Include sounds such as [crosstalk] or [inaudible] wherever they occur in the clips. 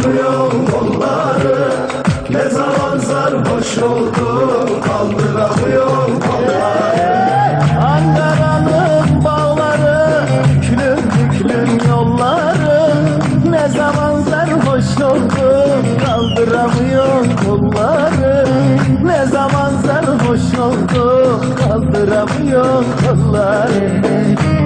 kaldıramıyorum onları Ne zaman sarhoş oldu? Kaldıramıyorum onları Ankara'nın bağları büklüm büklüm yolları. Ne zaman sarhoş oldu? Kaldıramıyorum onları Ne zaman sarhoş oldu? Kaldıramıyorum onları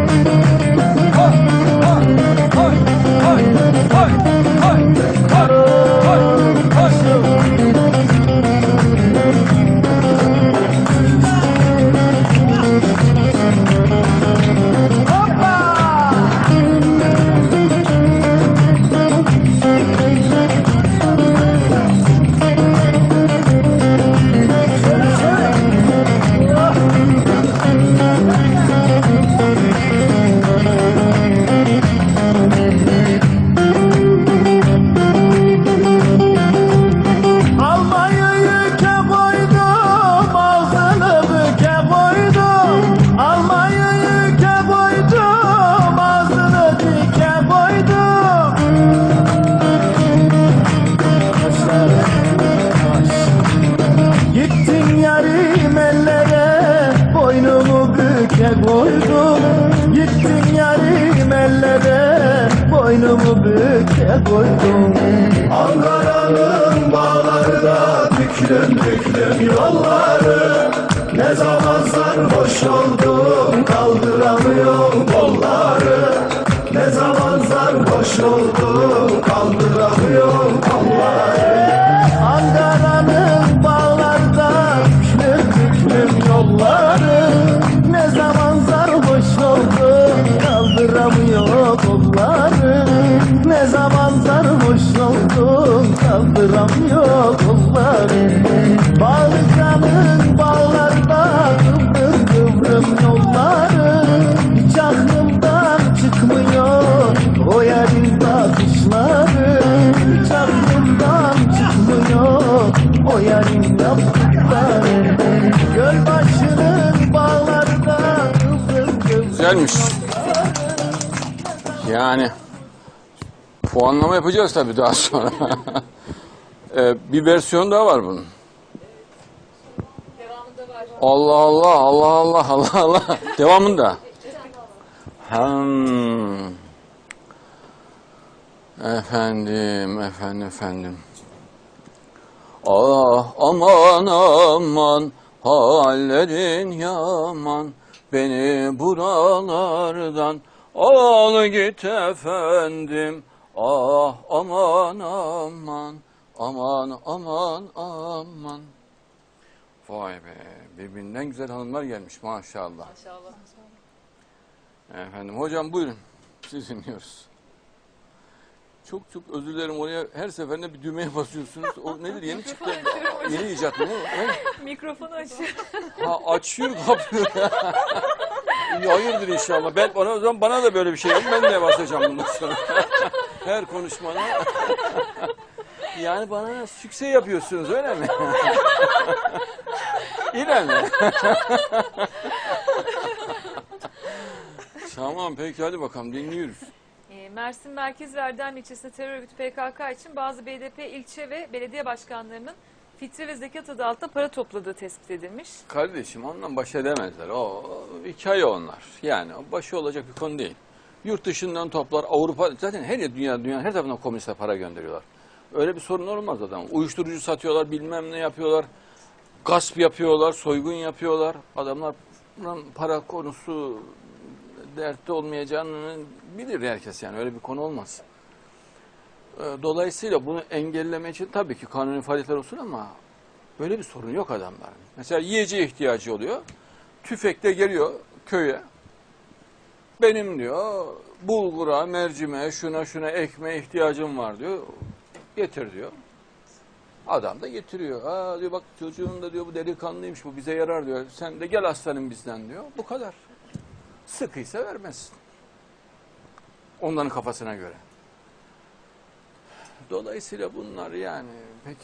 büke koydum. Gittin yarim ellere, boynumu büke koydum. Ankara'nın bağlarda büklüm büklüm yolları Ne zaman sarhoş oldum kaldıramıyorum kolları Ne zaman sarhoş oldum kaldıramıyorum kolları Güzelmiş. Yani puanlama yapacağız tabii daha sonra. [laughs] Ee, bir versiyon daha var bunun. Allah Allah Allah Allah [laughs] Allah Allah. Devamında. Hmm. Efendim, efendim, efendim. Ah aman aman hallerin yaman beni buralardan al git efendim ah aman aman aman aman aman Vay be birbirinden güzel hanımlar gelmiş maşallah. Maşallah. Efendim hocam buyurun siz dinliyoruz. Çok çok özür dilerim oraya her seferinde bir düğmeye basıyorsunuz. O nedir yeni çıktı? Yeni icat mı? Mikrofonu açıyor. Ha açıyor kapıyor. İyi, Hayırdır inşallah. Ben bana o zaman bana da böyle bir şey yok. Ben de basacağım bundan sonra. Her konuşmana. Yani bana sükse yapıyorsunuz öyle mi? Yine mi? tamam peki hadi bakalım dinliyoruz. Mersin Merkez ve Erdem ilçesinde terör örgütü PKK için bazı BDP ilçe ve belediye başkanlarının fitre ve zekat adı altında para topladığı tespit edilmiş. Kardeşim ondan baş edemezler. O hikaye onlar. Yani o başı olacak bir konu değil. Yurt dışından toplar Avrupa zaten her yer dünya dünya her tarafından komüniste para gönderiyorlar. Öyle bir sorun olmaz adam. Uyuşturucu satıyorlar, bilmem ne yapıyorlar. Gasp yapıyorlar, soygun yapıyorlar. Adamlar para konusu dertte olmayacağını bilir herkes yani öyle bir konu olmaz. Ee, Dolayısıyla bunu engelleme için tabii ki kanuni faaliyetler olsun ama böyle bir sorun yok adamların. Mesela yiyeceğe ihtiyacı oluyor. Tüfekle geliyor köye. Benim diyor bulgura, mercimeğe, şuna şuna ekmeğe ihtiyacım var diyor. Getir diyor. Adam da getiriyor. Aa diyor bak çocuğun da diyor bu delikanlıymış bu bize yarar diyor. Sen de gel aslanım bizden diyor. Bu kadar. Sıkıysa vermezsin. Onların kafasına göre. Dolayısıyla bunlar yani pek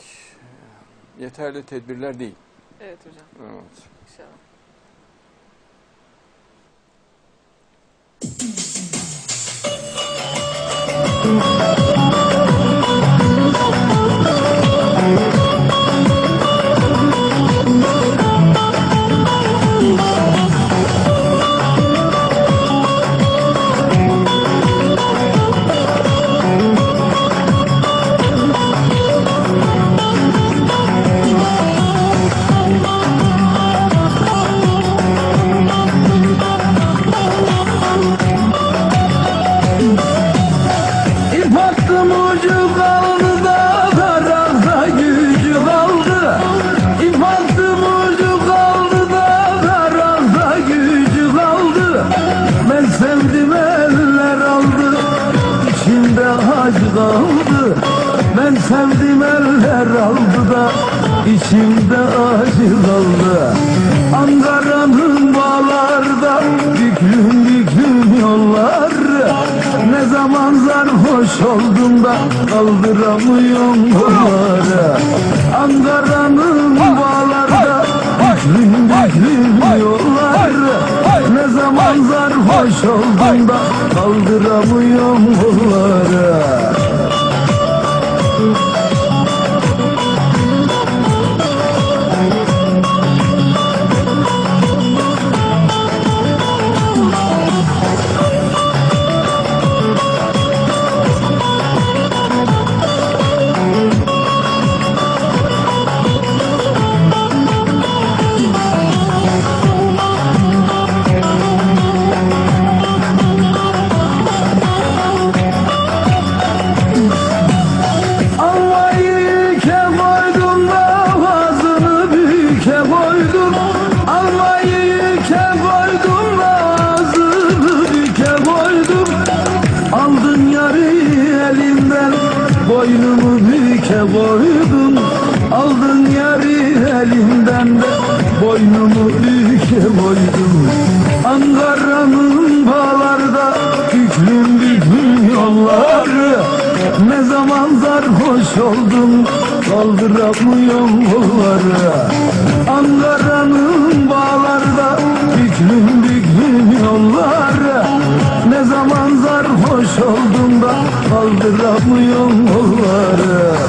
e, yeterli tedbirler değil. Evet hocam Evet. inşallah. Oldum da Kaldıramıyorum kolları Ankara'nın bağlarda Büklüm büklüm yollar Ne zaman sarhoş oldum da Kaldıramıyorum kolları Aldın yarı elimden de boynumu büke koydum Ankara'nın bağlarda büklüm büklüm yolları. Ne zaman sarhoş oldum kaldıramıyorum kolları Ankara'nın bağlarda büklüm büklüm yolları. Ne zaman sarhoş oldum da kaldıramıyorum kolları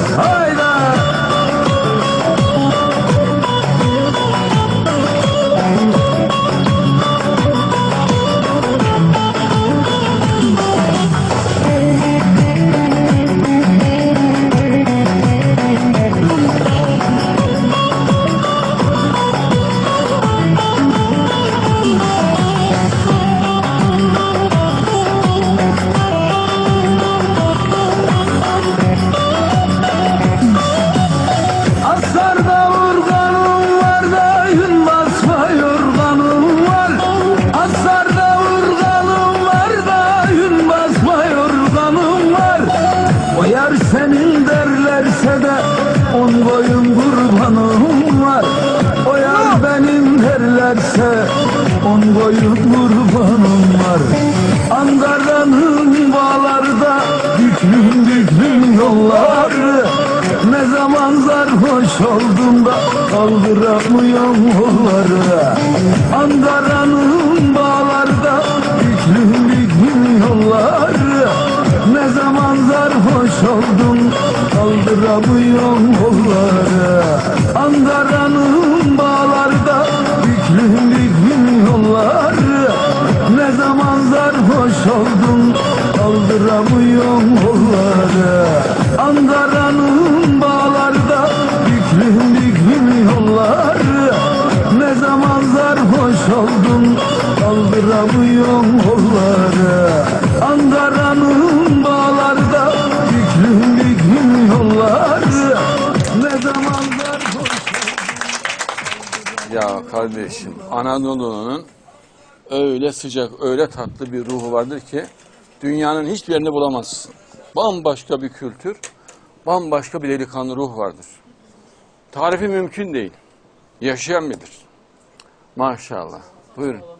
boyun kurbanım var. Ankara'nın bağlarda büklüm büklüm yolları ne zaman sarhoş oldum da kaldıramıyorum yolları. Ankara'nın bağlarda büklüm büklüm yolları Ne zaman sarhoş oldum kaldıramıyorum yolları. Ankara'nın kaldıramıyorum yolları Ankara'nın bağlarda büklüm büklüm yolları. Ne zaman sarhoş oldum kaldıramıyorum yolları Ankara'nın bağlarda büklüm büklüm yolları. Ne zaman sarhoş Ya kardeşim Anadolu'nun öyle sıcak, öyle tatlı bir ruhu vardır ki dünyanın hiçbir yerinde bulamazsın. Bambaşka bir kültür, bambaşka bir delikanlı ruh vardır. Tarifi mümkün değil. Yaşayan bilir. Maşallah. Buyurun.